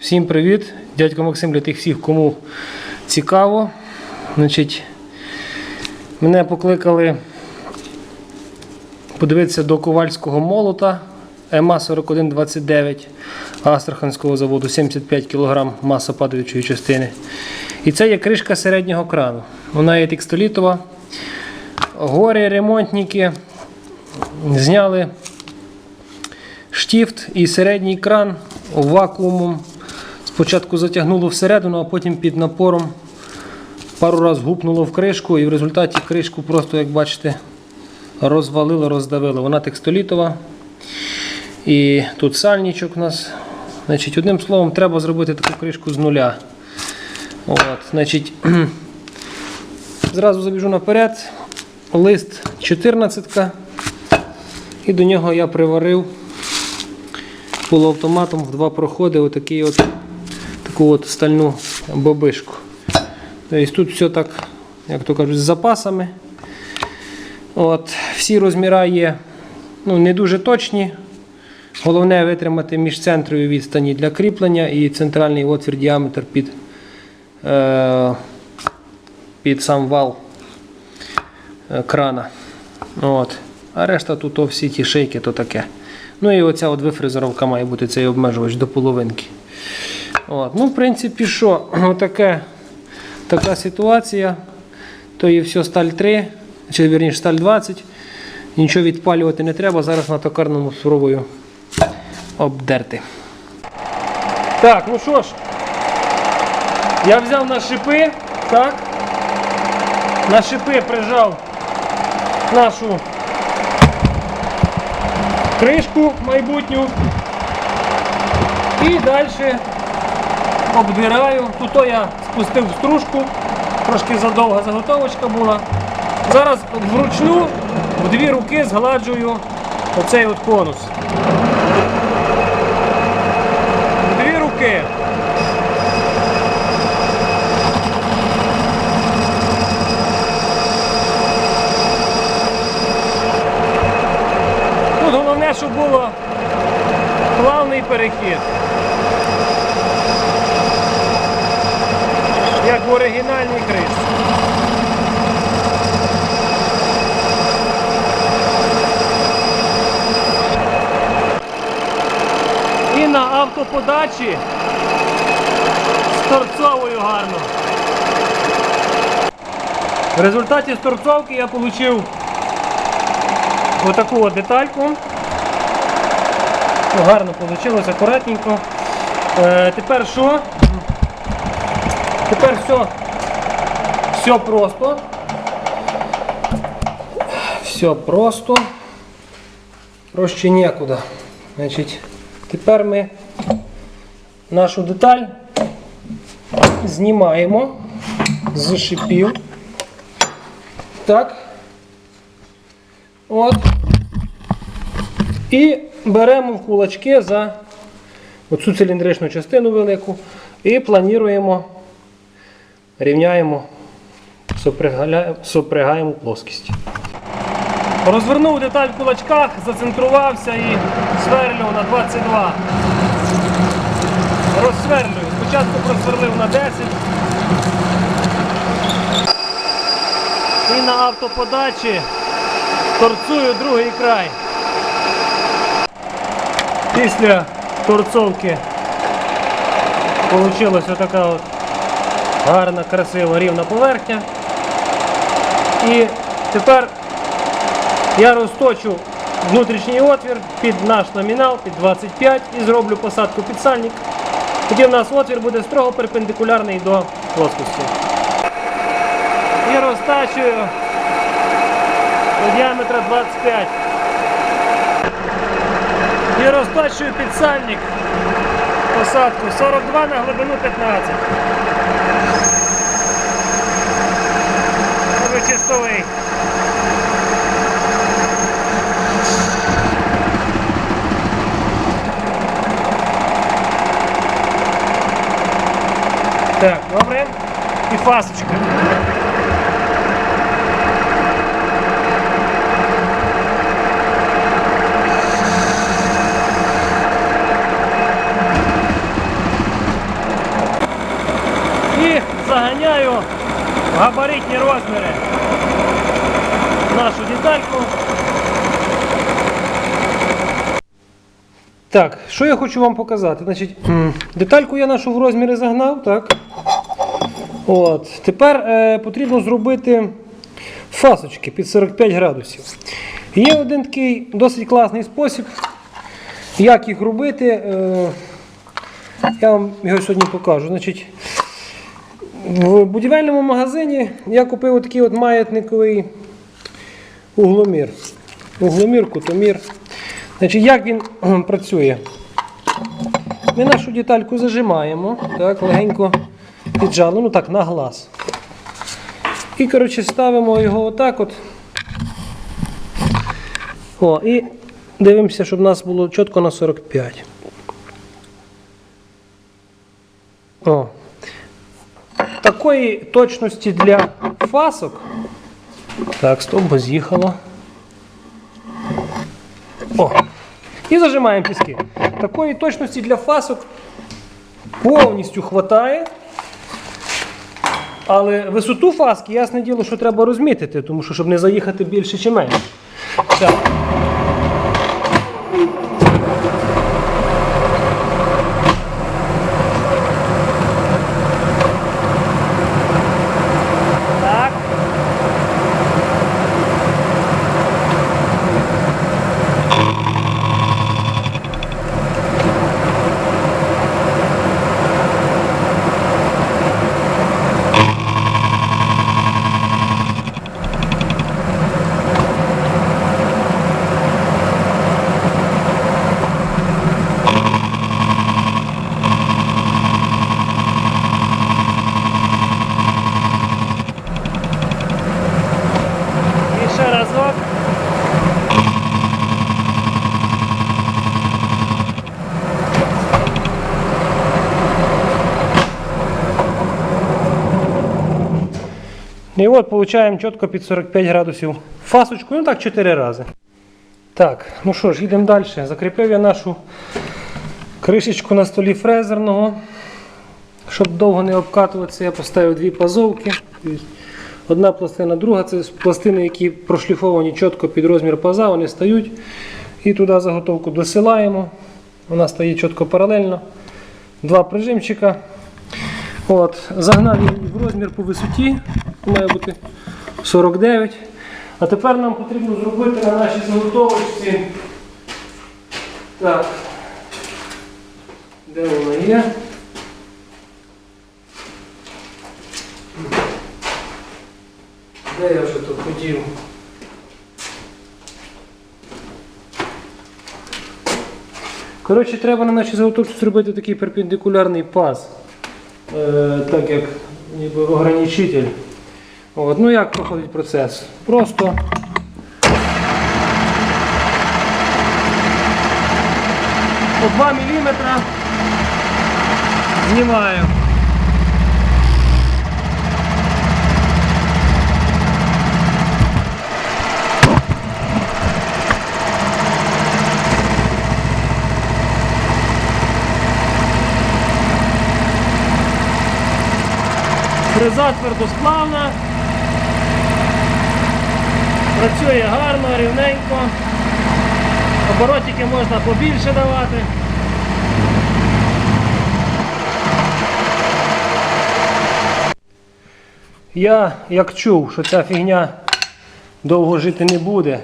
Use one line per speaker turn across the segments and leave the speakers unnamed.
Всім привіт! Дядько Максим для тих всіх, кому цікаво. Значить, мене покликали подивитися до ковальського молота ЕМА 4129 Астраханського заводу 75 кг маса падаючої частини. І це є кришка середнього крану. Вона є текстолітова. Горі ремонтники зняли штіфт і середній кран вакуумом. Спочатку затягнуло всередину, а потім під напором пару разів гупнуло в кришку, і в результаті кришку просто, як бачите, розвалило, роздавило. Вона текстолітова. І тут сальничок у нас. Значить, Одним словом, треба зробити таку кришку з нуля. От, значить, Зразу забіжу наперед. Лист 14 і до нього я приварив полуавтоматом в два проходи отакий от, таку от стальну бобишку. Тобто тут все так, як то кажуть, з запасами. От, всі розміри є ну, не дуже точні. Головне витримати між центровою відстані для кріплення і центральний отвір діаметр під, е, під сам вал е, крана. От. А решта тут о, всі ті шейки, то таке. Ну і оця от вифрезеровка має бути цей обмежувач до половинки. От. Ну, в принципі, що, отаке, така ситуація. То є все сталь 3, чи вірніше сталь 20. Нічого відпалювати не треба. Зараз на токарному спробую обдерти. Так, ну що ж, я взяв на шипи, так. На шипи прижав нашу кришку майбутню. І далі обдираю. Тут я спустив стружку, трошки задовга заготовочка була. Зараз вручну в дві руки згладжую оцей от конус. В дві руки. Тут головне, щоб було плавний перехід. Оригінальній кришці. І на автоподачі з торцовою гарно. В результаті торцовки я отримав отаку от детальку. Гарно вийшло, акуратненько. Е, тепер що? Тепер все, все просто. Все просто. Проще некуда. Значить, тепер ми нашу деталь знімаємо з шипів. Так. От. І беремо в кулачки за оцю циліндричну частину велику і плануємо, рівняємо, сопрягаємо, плоскість. Розвернув деталь в кулачках, зацентрувався і сверлю на 22. Розсверлюю. Спочатку просверлив на 10. І на автоподачі торцую другий край. Після торцовки вийшла така от гарна, красива, рівна поверхня. І тепер я розточу внутрішній отвір під наш номінал, під 25 і зроблю посадку під сальник. Тоді в нас отвір буде строго перпендикулярний до плоскості. І розтачую до діаметра 25. І розтачую підсальник посадку 42 на глибину 15. Це чистовий. Так, добре. І фасочка. Габаритні розміри нашу детальку. Так, що я хочу вам показати? Значить, детальку я нашу в розміри загнав, так? От. Тепер е, потрібно зробити фасочки під 45 градусів. Є один такий досить класний спосіб, як їх робити. Е, я вам його сьогодні покажу. Значить, в будівельному магазині я купив отакий от маятниковий угломір. Угломір, кутомір. Значить, як він працює? Ми нашу детальку зажимаємо, так, легенько піджали, ну так, на глаз. І, коротше, ставимо його отак от. О, і дивимося, щоб у нас було чітко на 45. О. Такої точності для фасок. Так, стоп, бо з'їхало. О. І зажимаємо піски. Такої точності для фасок повністю хватає. Але висоту фаски, ясне діло, що треба розмітити, тому що щоб не заїхати більше чи менше. Так. І ще разок. І от получаємо чітко під 45 градусів фасочку, ну так 4 рази. Так, ну що ж, йдемо далі. Закріпив я нашу кришечку на столі фрезерного. Щоб довго не обкатуватися, я поставив дві пазовки. Одна пластина, друга це пластини, які прошліфовані чітко під розмір паза, вони стають. І туди заготовку досилаємо. Вона стає чітко паралельно. Два прижимчика. От, загнав в розмір по висоті. Має бути 49. А тепер нам потрібно зробити на нашій заготовочці. Так. Де вона є? Де я вже тут хотів? Коротше, треба на нашій заготовці зробити такий перпендикулярний паз, так як ніби ограничитель. От. Ну як проходить процес? Просто по 2 мм знімаю. Фреза твердосплавна. Працює гарно, рівненько. Оборотики можна побільше давати. Я як чув, що ця фігня довго жити не буде.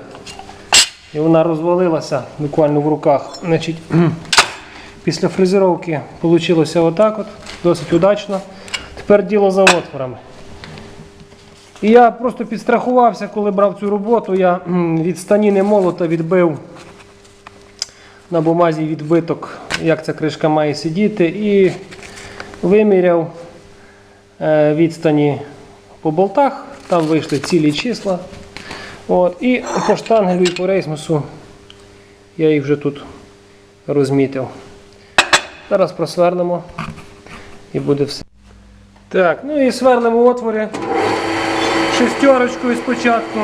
І вона розвалилася буквально в руках. Значить, після фрезеровки вийшло отак от, досить удачно. Тепер діло за отворами. І я просто підстрахувався, коли брав цю роботу. Я від станіни молота відбив на бумазі відбиток, як ця кришка має сидіти, і виміряв е, відстані по болтах. Там вийшли цілі числа. От, і по штангелю і по рейсмусу я їх вже тут розмітив. Зараз просверлимо і буде все. Так, ну і сверлимо отвори шестерочкою спочатку.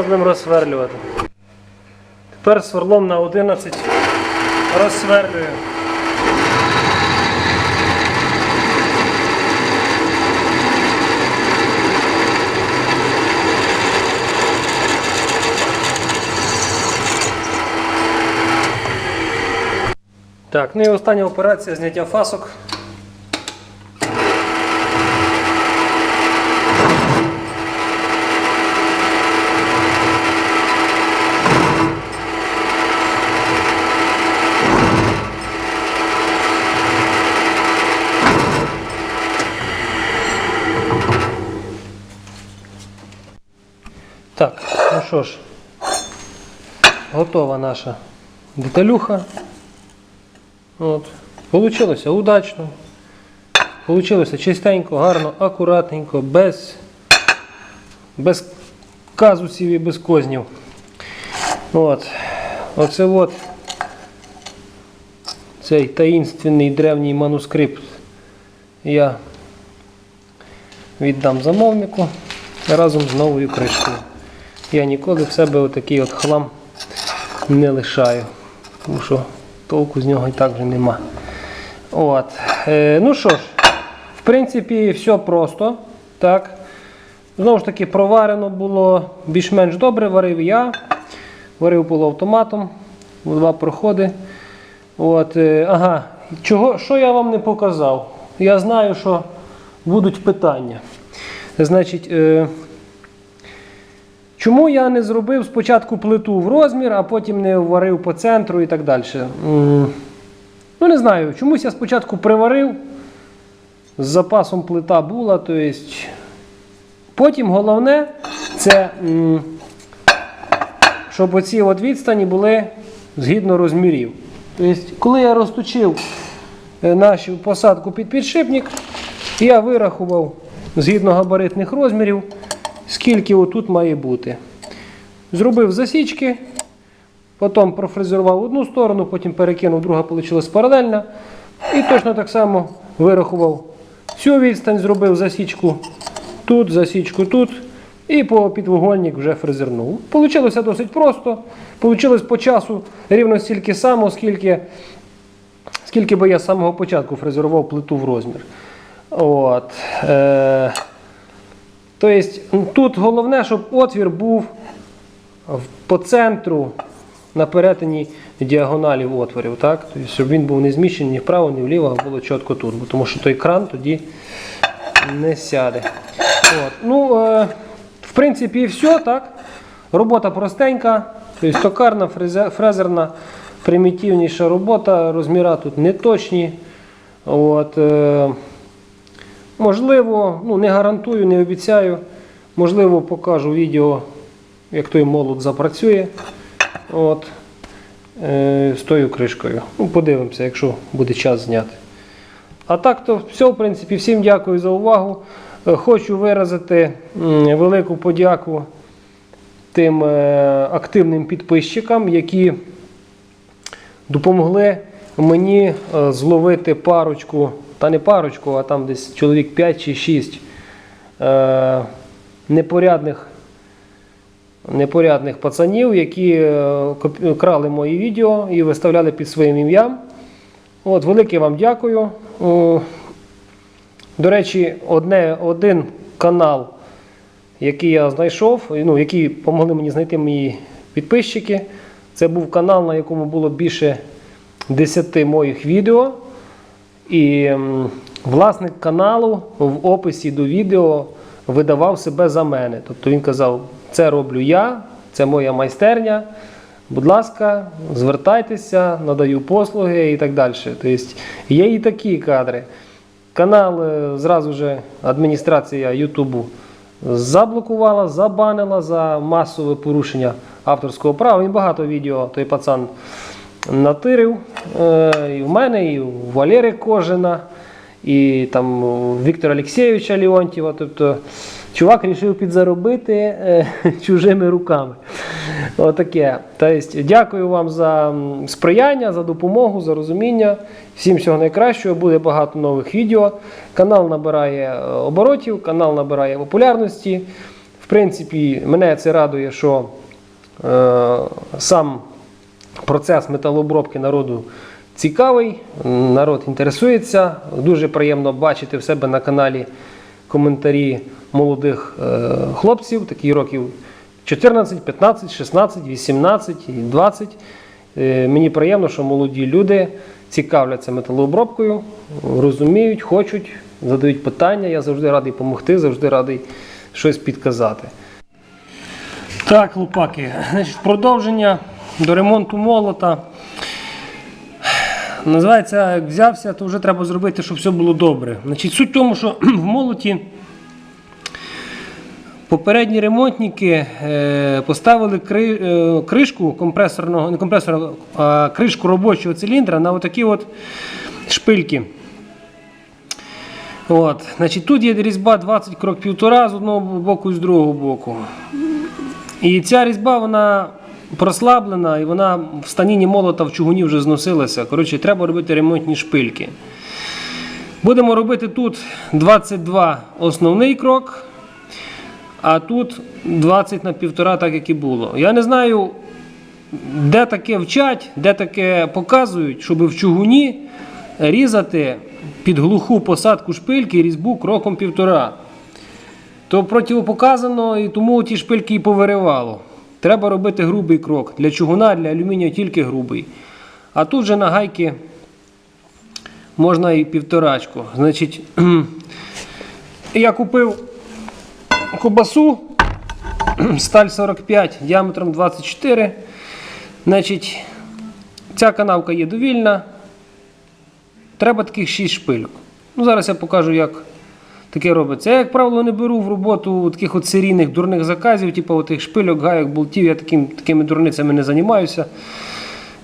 Зараз будемо розсверлювати. Тепер сверлом на 11 розсверлюю. Так, ну і остання операція зняття фасок. Так, ну що ж, готова наша деталюха. От. Получилося удачно. Получилося чистенько, гарно, акуратненько, без, без казусів і без кознів. От. Оце от цей таїнственний древній манускрипт я віддам замовнику разом з новою кришкою. Я ніколи в себе отакий от хлам не лишаю. Тому що толку з нього і так вже нема. От. Е, ну що ж, в принципі, все просто. Так. Знову ж таки, проварено було більш-менш добре, варив я. Варив було автоматом. Два проходи. От, е, ага. Чого, що я вам не показав? Я знаю, що будуть питання. Значить, е, Чому я не зробив спочатку плиту в розмір, а потім не варив по центру і так далі? Ну, не знаю. Чомусь я спочатку приварив, з запасом плита була. То есть... Потім головне це, щоб оці от відстані були згідно розмірів. Тобто, коли я розточив е, нашу посадку під підшипник, я вирахував згідно габаритних розмірів скільки отут має бути. Зробив засічки, потім профрезерував одну сторону, потім перекинув, друга вийшла паралельна. І точно так само вирахував цю відстань, зробив засічку тут, засічку тут. І по підвугольник вже фрезернув. Получилося досить просто. Получилось по часу рівно стільки само, скільки, скільки би я з самого початку фрезерував плиту в розмір. От. Е- Тобто тут головне, щоб отвір був по центру на перетині діагоналів отворів, так? Тобто, щоб він був не зміщений ні вправо, ні вліво, а було чітко тут. Тому що той кран тоді не сяде. От. Ну, е, в принципі, і все, так? Робота простенька, тобто токарна, фрезерна, примітивніша робота, розміра тут не точні. От, е, Можливо, ну не гарантую, не обіцяю. Можливо, покажу відео, як той молот запрацює. От, е, з тою кришкою. Ну, подивимося, якщо буде час зняти. А так, то все, в принципі, всім дякую за увагу. Е, Хочу виразити велику подяку тим е, активним підписчикам, які допомогли мені е, зловити парочку, та не парочку, а там десь чоловік 5 чи 6 е, непорядних, непорядних пацанів, які е, крали мої відео і виставляли під своїм ім'ям. От, велике вам дякую. До речі, одне, один канал, який я знайшов, ну, який допомогли мені знайти мої підписчики. Це був канал, на якому було більше 10 моїх відео. І власник каналу в описі до відео видавав себе за мене. Тобто він казав, це роблю я, це моя майстерня. Будь ласка, звертайтеся, надаю послуги і так далі. Тобто є і такі кадри. Канал е, зразу же адміністрація Ютубу заблокувала, забанила за масове порушення авторського права. Він багато відео той пацан натирив. Е, і в мене, і у Валери Кожина, і там Віктора Олексійовича Леонтьєва. Тобто чувак вирішив підзаробити е, чужими руками. Отаке. Тобто, дякую вам за сприяння, за допомогу, за розуміння. Всім всього найкращого. Буде багато нових відео. Канал набирає е, оборотів, канал набирає популярності. В принципі, мене це радує, що е, сам процес металообробки народу цікавий, народ інтересується. Дуже приємно бачити в себе на каналі коментарі молодих е, хлопців, таких років 14, 15, 16, 18 і 20. Е, Мені приємно, що молоді люди цікавляться металообробкою, розуміють, хочуть, задають питання. Я завжди радий допомогти, завжди радий щось підказати. Так, лупаки, значить, продовження до ремонту молота. Називається, як взявся, то вже треба зробити, щоб все було добре. Значить, суть в тому, що в молоті попередні ремонтники е, поставили е, кришку компресорного, не компресорного, а кришку робочого циліндра на отакі от шпильки. От, значить, тут є різьба 20 крок півтора з одного боку і з другого боку. І ця різьба вона прослаблена і вона в станіні молота в чугуні вже зносилася. Коротше, треба робити ремонтні шпильки. Будемо робити тут 22 основний крок, а тут 20 на півтора, так як і було. Я не знаю, де таке вчать, де таке показують, щоб в чугуні різати під глуху посадку шпильки різьбу кроком півтора. То противопоказано і тому ті шпильки і повиривало. Треба робити грубий крок. Для чугуна, для алюмінію тільки грубий. А тут же на гайки можна і півторачку. Значить, я купив кобасу сталь 45 діаметром 24. Значить, ця канавка є довільна. Треба таких 6 шпильок. Ну, зараз я покажу, як таке робиться. Я, як правило, не беру в роботу таких от серійних дурних заказів, типу отих шпильок, гайок, болтів. Я таким, такими дурницями не займаюся.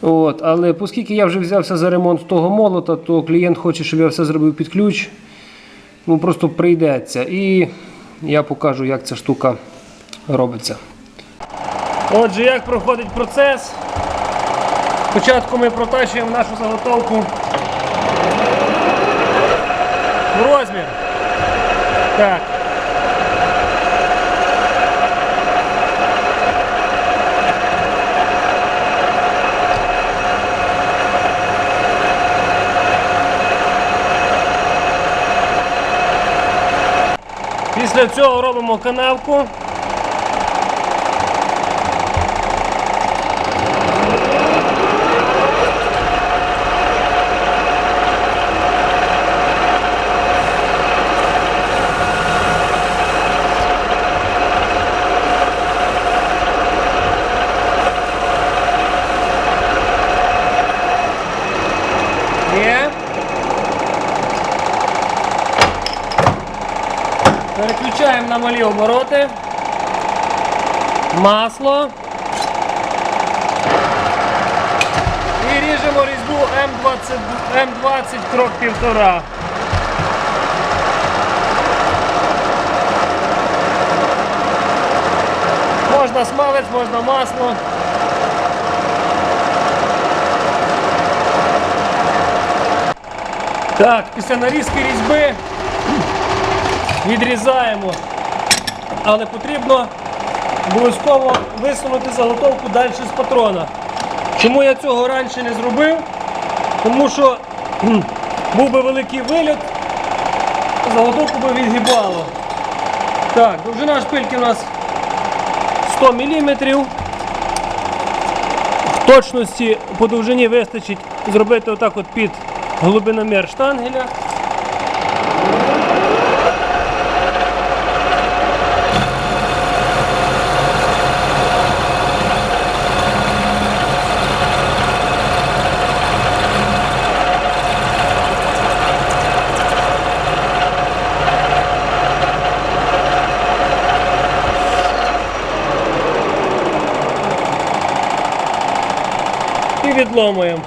От, але оскільки я вже взявся за ремонт того молота, то клієнт хоче, щоб я все зробив під ключ. Ну просто прийдеться. І я покажу, як ця штука робиться. Отже, як проходить процес. Спочатку ми протачуємо нашу заготовку в розмір. Так. Після цього робимо канавку. Є. Малі обороти. Масло. І ріжемо різьбу М20, М20 крок півтора. Можна смалець, можна масло. Так, після нарізки різьби відрізаємо. Але потрібно обов'язково висунути заготовку далі з патрона. Чому я цього раніше не зробив? Тому що був би великий виліт, заготовку би відгибало. Так, довжина шпильки у нас 100 мм. В точності по довжині вистачить зробити отак от під глибиномір штангеля. І відломуємо.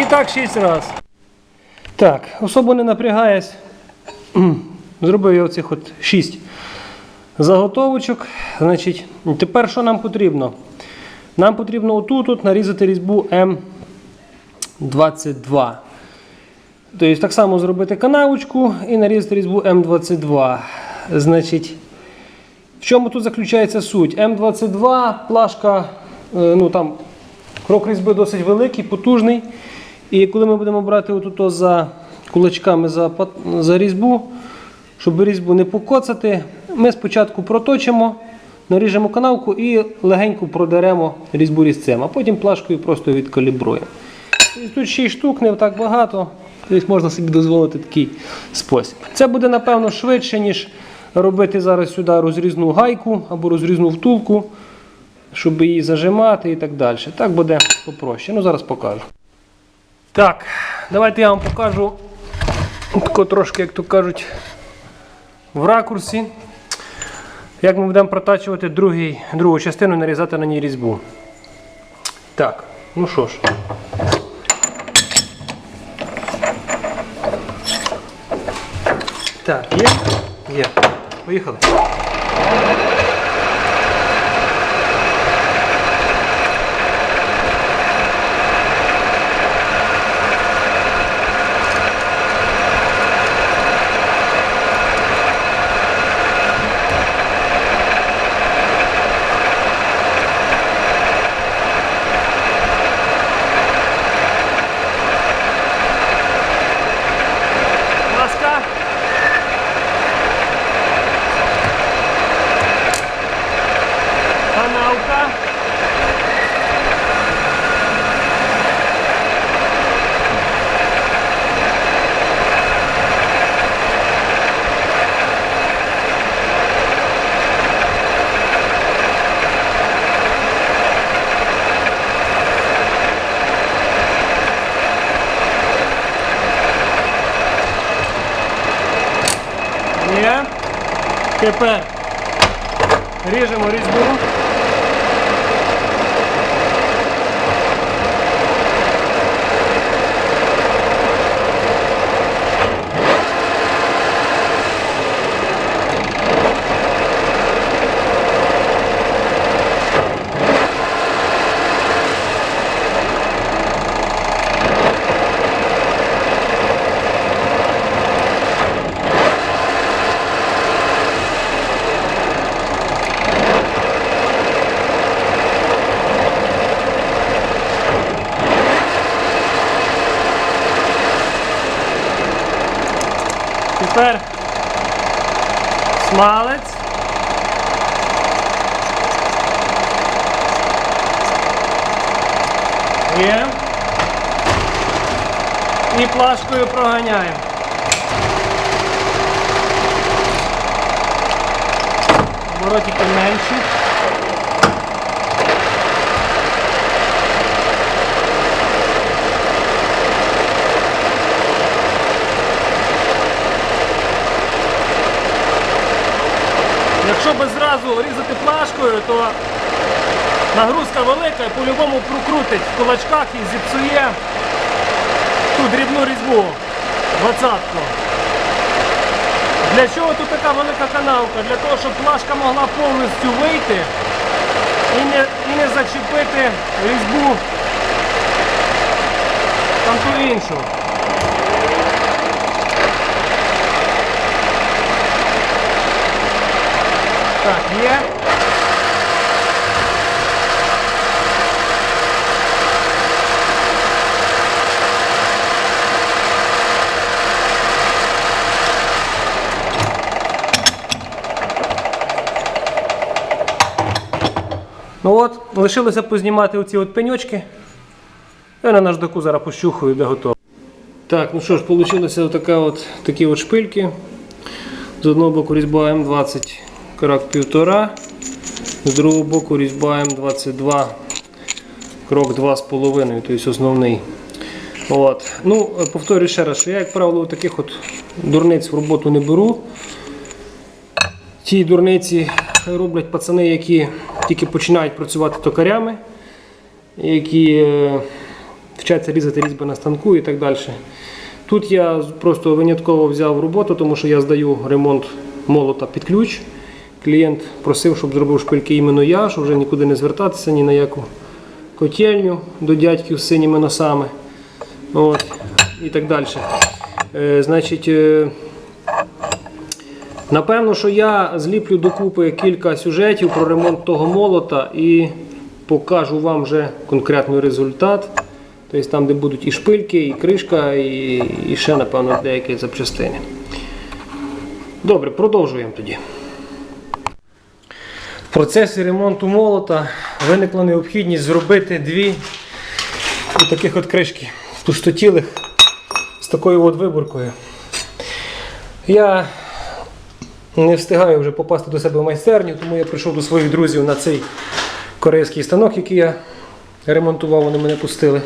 І так 6 разів. Так, особо не напрягаясь, зробив я оцих от 6 заготовочок. Значить, тепер що нам потрібно? Нам потрібно отут от нарізати різьбу М22. Тобто так само зробити канавочку і нарізати різьбу М22. Значить, В чому тут заключається суть? М22, плашка, е, ну там крок різьби досить великий, потужний. І коли ми будемо брати отут за кулачками за, за різьбу, щоб різьбу не покоцати, ми спочатку проточимо, наріжемо канавку і легенько продеремо різьбу різцем, а потім плашкою просто відкалібруємо. І Тут 6 штук, не так багато. Тобто можна собі дозволити такий спосіб. Це буде, напевно, швидше, ніж робити зараз сюди розрізну гайку або розрізну втулку, щоб її зажимати і так далі. Так буде попроще. Ну, зараз покажу. Так, давайте я вам покажу тако трошки, як то кажуть, в ракурсі. Як ми будемо протачувати другий, другу частину, нарізати на ній різьбу. Так, ну що ж. Так, є? Є. Поїхали. Ласка. Канавка. Є. Тепер ріжемо різьбу. Тепер смалець. Є. І плашкою проганяємо. Оборотики менші. Якщо би зразу різати плашкою, то нагрузка велика і по-любому прокрутить в кулачках і зіпсує ту дрібну різьбу, двадцятку. Для чого тут така велика канавка? Для того, щоб плашка могла повністю вийти і не, і не зачепити різьбу там ту іншу. Так, є. Ну от, лишилося познімати оці от пеньочки. Я на наждаку зараз пощухаю, де готово. Так, ну що ж, вийшло от, такі от шпильки. З одного боку різьба М20 крок 1,5, з другого боку різьба М22 крок 2,5, тобто основний. От. Ну, повторюю ще раз, що я, як правило, таких от дурниць в роботу не беру. Ті дурниці роблять пацани, які тільки починають працювати токарями, які е, вчаться різати різьби на станку і так далі. Тут я просто винятково взяв роботу, тому що я здаю ремонт молота під ключ. Клієнт просив, щоб зробив шпильки іменно я, щоб вже нікуди не звертатися, ні на яку котельню до дядьків з синіми носами. От, і так далі. Е, значить, е, Напевно, що я зліплю докупи кілька сюжетів про ремонт того молота і покажу вам вже конкретний результат. Тобто там, де будуть і шпильки, і кришка, і, і ще, напевно, деякі запчастини. Добре, продовжуємо тоді. В процесі ремонту молота виникла необхідність зробити дві таких от кришки пустотілих з такою от виборкою. Я не встигаю вже попасти до себе в майстерню, тому я прийшов до своїх друзів на цей корейський станок, який я ремонтував, вони мене пустили.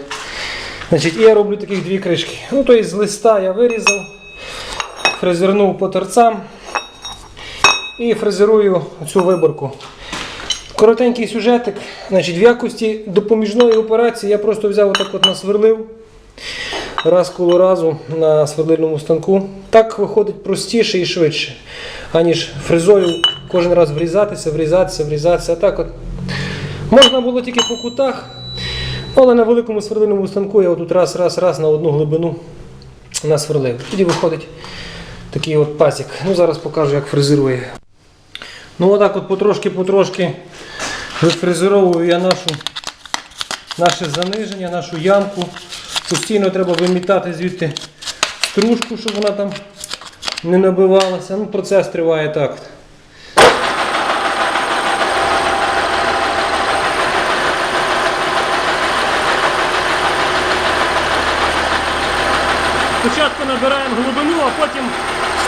Значить, і я роблю таких дві кришки. Ну, тобто з листа я вирізав, фрезернув по торцам і фрезерую цю виборку. Коротенький сюжетик. Значить, в якості допоміжної операції я просто взяв отак от насверлив раз коло разу на свердлильному станку. Так виходить простіше і швидше, аніж фрезою кожен раз врізатися, врізатися, врізатися. Так от. Можна було тільки по кутах, але на великому свердлильному станку я отут раз, раз, раз на одну глибину насверлив. Тоді виходить такий от пасік. Ну, зараз покажу, як фрезерує. Ну, отак от потрошки-потрошки вифрезеровую я нашу, наше заниження, нашу ямку. Постійно треба вимітати звідти стружку, щоб вона там не набивалася. Ну, процес триває так. Спочатку набираємо глибину, а потім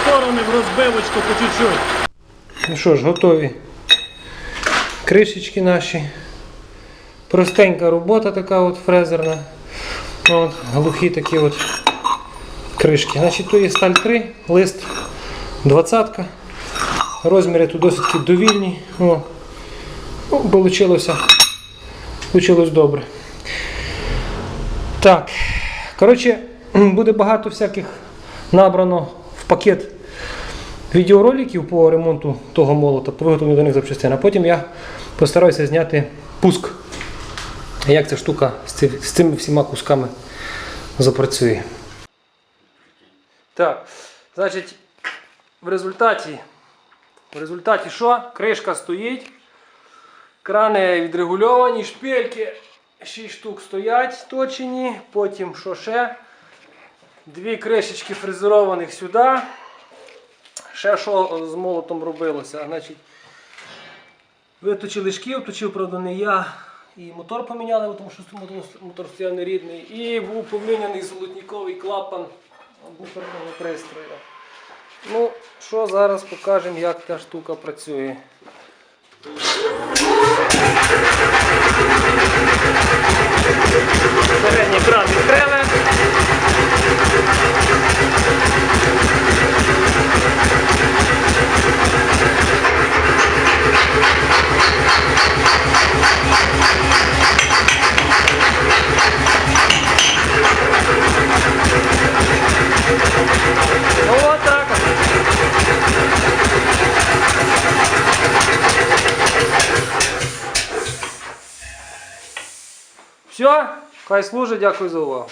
сторони в розбивочку по чуть-чуть. Ну що ж, готові кришечки наші. Простенька робота така от фрезерна. Ну, От, глухі такі от кришки. Значить, тут є сталь 3, лист 20. Розміри тут досить довільні. О. Ну, получилося, получилось добре. Так. Коротше, буде багато всяких набрано в пакет відеороликів по ремонту того молота, по виготовленню до них запчастин. А потім я постараюся зняти пуск. Як ця штука з цими всіма кусками запрацює. Так, значить, в результаті, в результаті що? Кришка стоїть, крани відрегульовані, шпильки 6 штук стоять точені, потім що ще? Дві кришечки фрезерованих сюди. Ще що з молотом робилося? Значить, виточили шків, точив, правда, не я. І мотор поміняли, тому що мотор, стояв нерідний. І був поміняний золотніковий клапан буферного пристрою. Ну, що зараз покажемо, як та штука працює. Передній кран відкрили. Все, хай служить, дякую за увагу.